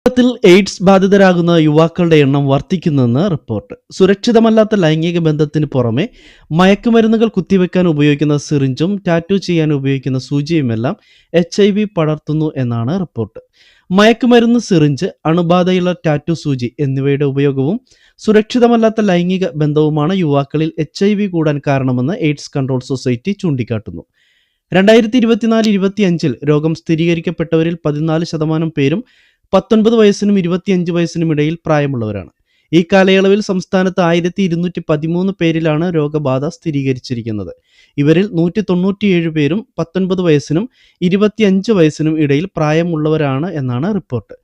കേരളത്തിൽ എയ്ഡ്സ് ബാധിതരാകുന്ന യുവാക്കളുടെ എണ്ണം വർദ്ധിക്കുന്നെന്ന് റിപ്പോർട്ട്. സുരക്ഷിതമല്ലാത്ത ലൈംഗിക ബന്ധത്തിന് പുറമെ മയക്കുമരുന്നുകൾ കുത്തിവെക്കാൻ ഉപയോഗിക്കുന്ന സിറിഞ്ചും ടാറ്റു ചെയ്യാൻ ഉപയോഗിക്കുന്ന സൂചിയുമെല്ലാം എച്ച് ഐ വി പടർത്തുന്നു എന്നാണ് റിപ്പോർട്ട്. മയക്കുമരുന്ന് സിറിഞ്ച് അണുബാധയുള്ള ടാറ്റു സൂചി എന്നിവയുടെ ഉപയോഗവും സുരക്ഷിതമല്ലാത്ത ലൈംഗിക ബന്ധവുമാണ് യുവാക്കളിൽ എച്ച് ഐ വി കൂടാൻ കാരണമെന്ന് എയ്ഡ്സ് കൺട്രോൾ സൊസൈറ്റി ചൂണ്ടിക്കാട്ടുന്നു. രണ്ടായിരത്തി ഇരുപത്തിനാല് ഇരുപത്തിയഞ്ചിൽ രോഗം സ്ഥിരീകരിക്കപ്പെട്ടവരിൽ പതിനാല് ശതമാനം പേരും പത്തൊൻപത് വയസ്സിനും ഇരുപത്തിയഞ്ച് വയസ്സിനും ഇടയിൽ പ്രായമുള്ളവരാണ്. ഈ കാലയളവിൽ സംസ്ഥാനത്ത് ആയിരത്തി ഇരുന്നൂറ്റി പതിമൂന്ന് പേരിലാണ് രോഗബാധ സ്ഥിരീകരിച്ചിരിക്കുന്നത്. ഇവരിൽ നൂറ്റി തൊണ്ണൂറ്റിയേഴ് പേരും പത്തൊൻപത് വയസ്സിനും ഇരുപത്തിയഞ്ച് വയസ്സിനും ഇടയിൽ പ്രായമുള്ളവരാണ് എന്നാണ് റിപ്പോർട്ട്.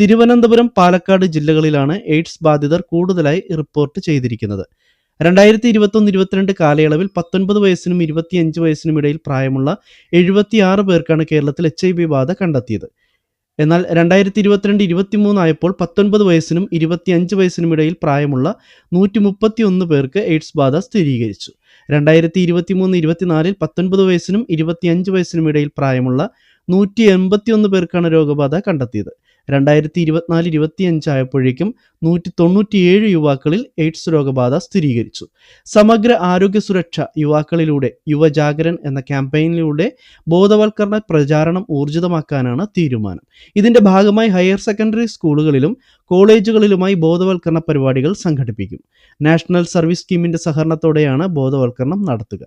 തിരുവനന്തപുരം പാലക്കാട് ജില്ലകളിലാണ് എയ്ഡ്സ് ബാധിതർ കൂടുതലായി റിപ്പോർട്ട് ചെയ്തിരിക്കുന്നത്. രണ്ടായിരത്തി ഇരുപത്തൊന്ന് ഇരുപത്തിരണ്ട് കാലയളവിൽ പത്തൊൻപത് വയസ്സിനും ഇരുപത്തിയഞ്ച് വയസ്സിനും ഇടയിൽ പ്രായമുള്ള എഴുപത്തിയാറ് പേർക്കാണ് കേരളത്തിൽ എച്ച് ബാധ കണ്ടെത്തിയത്. എന്നാൽ രണ്ടായിരത്തി ഇരുപത്തിരണ്ട് ഇരുപത്തിമൂന്ന് ആയപ്പോൾ പത്തൊൻപത് വയസ്സിനും ഇരുപത്തിയഞ്ച് വയസ്സിനും ഇടയിൽ പ്രായമുള്ള നൂറ്റി മുപ്പത്തി ഒന്ന് പേർക്ക് എയ്ഡ്സ് ബാധ സ്ഥിരീകരിച്ചു. രണ്ടായിരത്തി ഇരുപത്തിമൂന്ന് ഇരുപത്തിനാലിൽ പത്തൊൻപത് വയസ്സിനും ഇരുപത്തിയഞ്ച് വയസ്സിനും ഇടയിൽ പ്രായമുള്ള നൂറ്റി എൺപത്തി ഒന്ന് പേർക്കാണ് രോഗബാധ കണ്ടെത്തിയത്. രണ്ടായിരത്തി ഇരുപത്തിനാല് ഇരുപത്തിയഞ്ച് ആയപ്പോഴേക്കും നൂറ്റി തൊണ്ണൂറ്റിയേഴ് യുവാക്കളിൽ എയ്ഡ്സ് രോഗബാധ സ്ഥിരീകരിച്ചു. സമഗ്ര ആരോഗ്യ സുരക്ഷ യുവാക്കളിലൂടെ യുവജാഗരൻ എന്ന ക്യാമ്പയിനിലൂടെ ബോധവൽക്കരണ പ്രചാരണം ഊർജിതമാക്കാനാണ് തീരുമാനം. ഇതിന്റെ ഭാഗമായി ഹയർ സെക്കൻഡറി സ്കൂളുകളിലും കോളേജുകളിലുമായി ബോധവൽക്കരണ പരിപാടികൾ സംഘടിപ്പിക്കും. നാഷണൽ സർവീസ് സ്കീമിന്റെ സഹകരണത്തോടെയാണ് ബോധവൽക്കരണം നടത്തുക.